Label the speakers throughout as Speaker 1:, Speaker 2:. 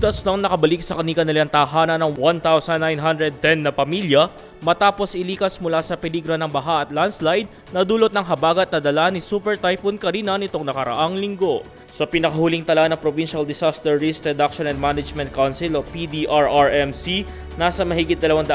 Speaker 1: Ligtas nang nakabalik sa kanilang tahanan ng 1,910 na pamilya matapos ilikas mula sa peligro ng baha at landslide na dulot ng habagat na dala ni Super Typhoon Karina nitong nakaraang linggo. Sa pinakahuling tala ng Provincial Disaster Risk Reduction and Management Council o PDRRMC, nasa mahigit 200,000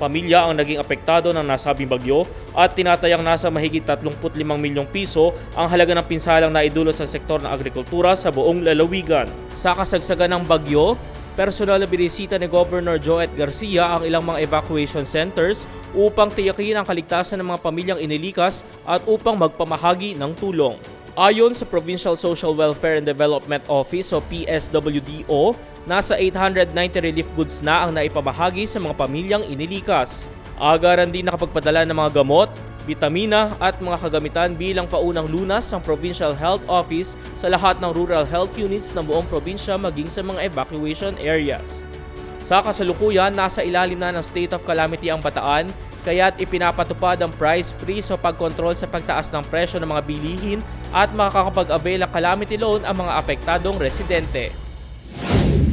Speaker 1: pamilya ang naging apektado ng nasabing bagyo at tinatayang nasa mahigit 35 milyong piso ang halaga ng pinsalang na idulot sa sektor ng agrikultura sa buong lalawigan. Sa kasagsagan ng bagyo, personal na binisita ni Governor Joet Garcia ang ilang mga evacuation centers upang tiyakin ang kaligtasan ng mga pamilyang inilikas at upang magpamahagi ng tulong. Ayon sa Provincial Social Welfare and Development Office o PSWDO, nasa 890 relief goods na ang naipamahagi sa mga pamilyang inilikas. Agaran din nakapagpadala ng mga gamot, bitamina at mga kagamitan bilang paunang lunas ng Provincial Health Office sa lahat ng rural health units ng buong probinsya maging sa mga evacuation areas. Sa kasalukuyan, nasa ilalim na ng state of calamity ang bataan, kaya't ipinapatupad ang price freeze o pagkontrol sa pagtaas ng presyo ng mga bilihin at makakapag-avail ng calamity loan ang mga apektadong residente.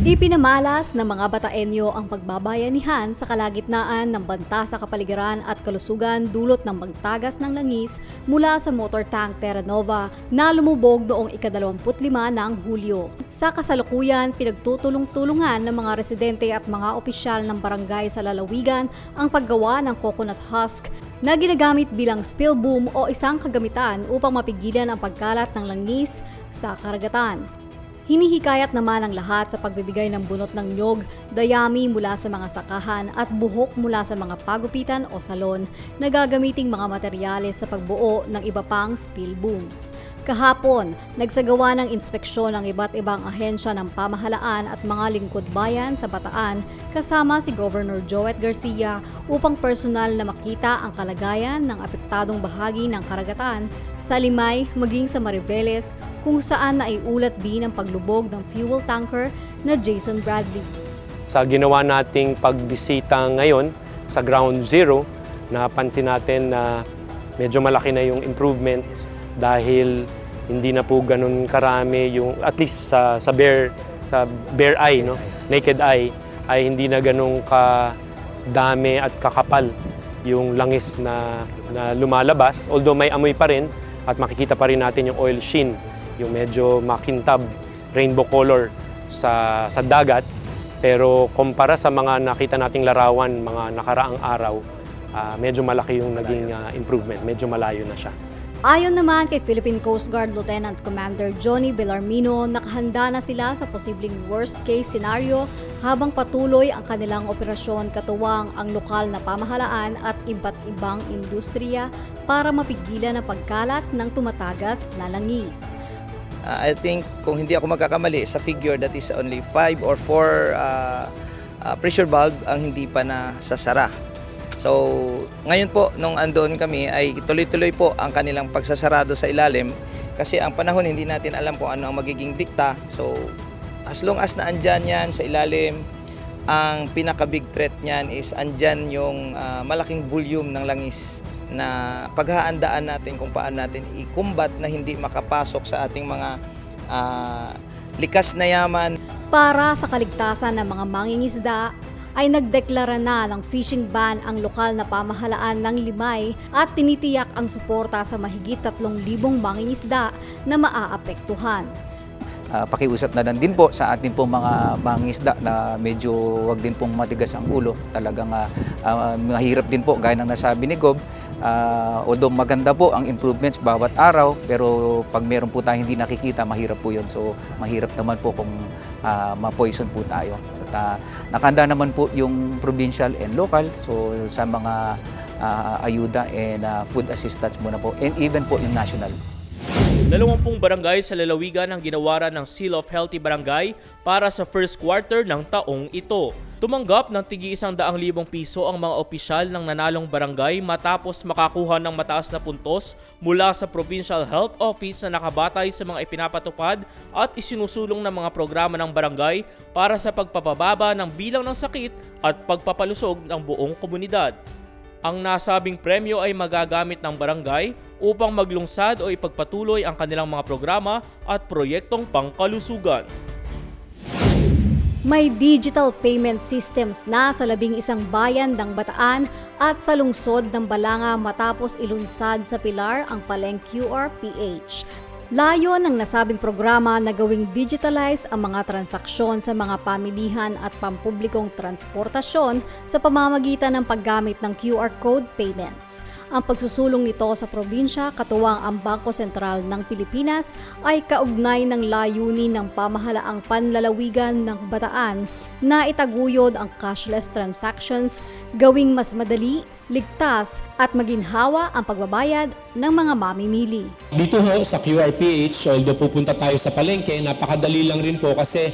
Speaker 2: Ipinamalas ng mga Bataenyo ang pagbabayanihan sa kalagitnaan ng banta sa kapaligiran at kalusugan dulot ng magtagas ng langis mula sa motor tank Terra Nova na lumubog noong ika-25 ng Hulyo. Sa kasalukuyan, pinagtutulong-tulungan ng mga residente at mga opisyal ng barangay sa lalawigan ang paggawa ng coconut husk na ginagamit bilang spill boom o isang kagamitan upang mapigilan ang pagkalat ng langis sa karagatan. Hinihikayat naman ang lahat sa pagbibigay ng bunot ng nyog, dayami mula sa mga sakahan at buhok mula sa mga pagupitan o salon na gagamiting mga materyales sa pagbuo ng iba pang spill booms. Kahapon, nagsagawa ng inspeksyon ang iba't ibang ahensya ng pamahalaan at mga lingkod bayan sa Bataan kasama si Governor Joet Garcia upang personal na makita ang kalagayan ng apektadong bahagi ng karagatan sa Limay maging sa Mariveles kung saan naiulat din ang paglubog ng fuel tanker na Jason Bradley.
Speaker 3: Sa ginawa nating pagbisita ngayon sa Ground Zero, napansin natin na medyo malaki na yung improvement dahil hindi na po ganun karami yung at least sa sa bare sa bare eye no? Naked eye ay hindi na ganun ka dami at kakapal yung langis na, na lumalabas. Although may amoy pa rin at makikita pa rin natin yung oil sheen yung medyo makintab rainbow color sa sa dagat. Pero kumpara sa mga nakita nating larawan mga nakaraang araw ah, medyo malaki yung naging ah, improvement. Medyo malayo na siya
Speaker 2: Ayon naman kay Philippine Coast Guard Lieutenant Commander Johnny Bellarmino, nakahanda na sila sa posibleng worst case scenario habang patuloy ang kanilang operasyon katuwang ang lokal na pamahalaan at iba't ibang industriya para mapigilan ang pagkalat ng tumatagas na langis.
Speaker 4: Uh, I think kung hindi ako magkakamali sa figure that is only 5 or 4 uh, uh, pressure valve ang hindi pa na sasara. So, ngayon po, nung andoon kami, ay tuloy-tuloy po ang kanilang pagsasarado sa ilalim kasi ang panahon hindi natin alam kung ano ang magiging dikta. So, as long as na andyan yan sa ilalim, ang pinaka-big threat niyan is andyan yung ah, malaking volume ng langis na paghahandaan natin kung paano natin i-combat na hindi makapasok sa ating mga ah, likas na yaman
Speaker 2: Para sa kaligtasan ng mga mangingisda, ay nagdeklara na ng fishing ban ang lokal na pamahalaan ng Limay at tinitiyak ang suporta sa mahigit 3,000 mangingisda na maaapektuhan.
Speaker 5: Ah, pakiusap na lang din po sa ating pong mga mangisda na medyo wag din pong matigas ang ulo. Talagang ah, ah, mahirap din po gaya ng nasabi ni Gob. Ah, although maganda po ang improvements bawat araw, pero pag meron po tayong hindi nakikita, mahirap po yun. So mahirap naman po kung ah, ma-poison po tayo. At ah, nakahanda naman po yung provincial and local. So sa mga ah, ayuda and ah, food assistance muna po and even po yung national.
Speaker 1: Dalawampung barangay sa lalawigan ang ginawaran ng Seal of Healthy Barangay para sa first quarter ng taong ito. Tumanggap ng tigi isang daang libong piso ang mga opisyal ng nanalong barangay matapos makakuha ng mataas na puntos mula sa Provincial Health Office na nakabatay sa mga ipinapatupad at isinusulong ng mga programa ng barangay para sa pagpapababa ng bilang ng sakit at pagpapalusog ng buong komunidad. Ang nasabing premyo ay magagamit ng barangay upang maglungsad o ipagpatuloy ang kanilang mga programa at proyektong pangkalusugan.
Speaker 2: May digital payment systems na sa labing isang bayan ng Bataan at sa lungsod ng Balanga matapos ilunsad sa Pilar ang Paleng QRPH. Layo ng nasabing programa na gawing digitalize ang mga transaksyon sa mga pamilihan at pampublikong transportasyon sa pamamagitan ng paggamit ng QR code payments. Ang pagsusulong nito sa probinsya katuwang ang Bangko Sentral ng Pilipinas ay kaugnay ng layunin ng pamahalaang panlalawigan ng Bataan na itaguyod ang cashless transactions, gawing mas madali, ligtas at maginhawa ang pagbabayad ng mga mamimili.
Speaker 6: Dito ho sa QRPH, although pupunta tayo sa palengke, napakadali lang rin po kasi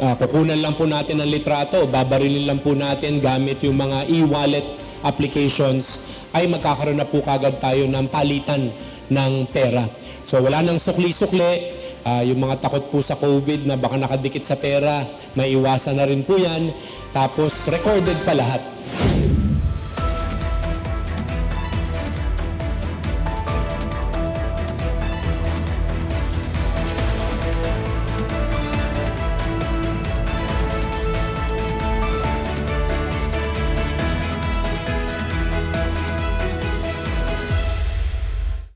Speaker 6: ah, kukunan lang po natin ng litrato, babarilin lang po natin gamit yung mga e-wallet applications, ay magkakaroon na po kagad tayo ng palitan ng pera. So wala nang sukli-sukli, Ah, yung mga takot po sa COVID na baka nakadikit sa pera, may iwasan na rin po yan. Tapos recorded pa lahat.